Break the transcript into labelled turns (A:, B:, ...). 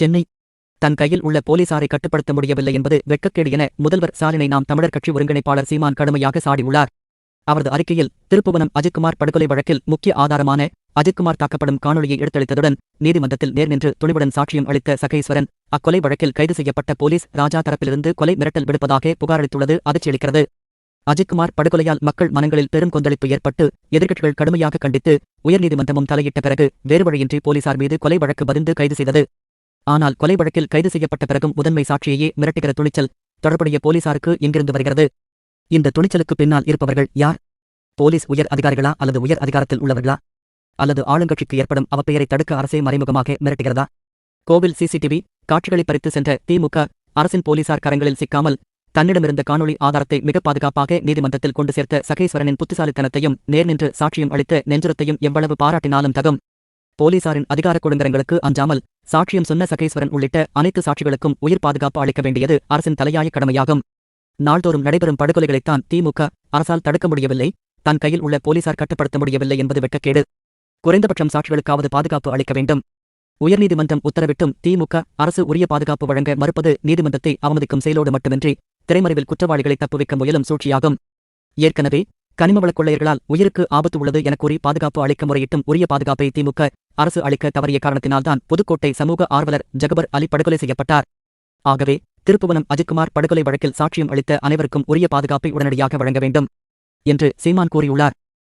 A: சென்னை. தன் கையில் உள்ள போலீசாரை கட்டுப்படுத்த முடியவில்லை என்பது வெட்கக்கேடு என முதல்வர் ஸ்டாலினை நாம் தமிழர் கட்சி ஒருங்கிணைப்பாளர் சீமான் கடுமையாக சாடியுள்ளார். அவரது அறிக்கையில் திருப்புவனம் அஜித்குமார் படுகொலை வழக்கில் முக்கிய ஆதாரமான அஜித்குமார் தாக்கப்படும் காணொலியை எடுத்தளித்ததுடன் நீதிமன்றத்தில் நேர் நின்று துணிவுடன் சாட்சியம் அளித்த சகேஸ்வரன் அக்கொலை வழக்கில் கைது செய்யப்பட்ட போலீஸ் ராஜா தரப்பிலிருந்து கொலை மிரட்டல் விடுப்பதாக புகாரளித்துள்ளது அதிர்ச்சியளிக்கிறது. அஜித்குமார் படுகொலையால் மக்கள் மனங்களில் பெரும் கொந்தளிப்பு ஏற்பட்டு எதிர்க்கட்சிகள் கடுமையாக கண்டித்து உயர்நீதிமன்றமும் தலையிட்ட பிறகு வேறு வழியின்றி போலீசார் மீது கொலை வழக்கு பதிந்து கைது செய்தது. ஆனால் கொலை வழக்கில் கைது செய்யப்பட்ட பிறகும் முதன்மை சாட்சியையே மிரட்டுகிற துணிச்சல் தொடர்புடைய போலீசாருக்கு எங்கிருந்து வருகிறது? இந்த துணிச்சலுக்கு பின்னால் இருப்பவர்கள் யார்? போலீஸ் உயர் அதிகாரிகளா அல்லது உயர் அதிகாரத்தில் உள்ளவர்களா? அல்லது ஆளுங்கட்சிக்கு ஏற்படும் அவப்பெயரை தடுக்க அரசே மறைமுகமாக மிரட்டுகிறதா? கோவில் சிசிடிவி காட்சிகளை பறித்து சென்ற திமுக அரசின் போலீசார் கரங்களில் சிக்காமல் தன்னிடமிருந்த காணொளி ஆதாரத்தை மிக பாதுகாப்பாக நீதிமன்றத்தில் கொண்டு சேர்த்த சகேஸ்வரனின் புத்திசாலித்தனத்தையும் நேர் நின்று சாட்சியம் அளித்த நெஞ்சுரத்தையும் எவ்வளவு பாராட்டினாலும் தகும் போலீசாரின் அதிகார கொடுங்கரங்களுக்கு அஞ்சாமல் சாட்சியம் சொன்ன சகேஸ்வரன் உள்ளிட்ட அனைத்து சாட்சிகளுக்கும் உயிர் பாதுகாப்பு அளிக்க வேண்டியது அரசின் தலையாய கடமையாகும். நாள்தோறும் நடைபெறும் படுகொலைகளைத்தான் திமுக அரசால் தடுக்க முடியவில்லை. தன் கையில் உள்ள போலீசார் கட்டுப்படுத்த முடியவில்லை என்பது வெட்டக்கேடு. குறைந்தபட்சம் சாட்சிகளுக்காவது பாதுகாப்பு அளிக்க வேண்டும். உயர்நீதிமன்றம் உத்தரவிட்டும் திமுக அரசு உரிய பாதுகாப்பு வழங்க மறுப்பது நீதிமன்றத்தை அவமதிக்கும் செயலோடு மட்டுமின்றி திரைமறைவில் குற்றவாளிகளை தப்புவிக்க முயலும் சூழ்ச்சியாகும். ஏற்கனவே கனிமவளக் கொள்ளையர்களால் உயிருக்கு ஆபத்து உள்ளது என கூறி பாதுகாப்பு அளிக்க முறையிட்டும் உரிய பாதுகாப்பை திமுக அரசு அளிக்க தவறிய காரணத்தினால்தான் புதுக்கோட்டை சமூக ஆர்வலர் ஜகபர் அலி படுகொலை செய்யப்பட்டார். ஆகவே திருப்புவனம் அஜித்குமார் படுகொலை வழக்கில் சாட்சியம் அளித்த அனைவருக்கும் உரிய பாதுகாப்பை உடனடியாக வழங்க வேண்டும் என்று சீமான் கூறியுள்ளார்.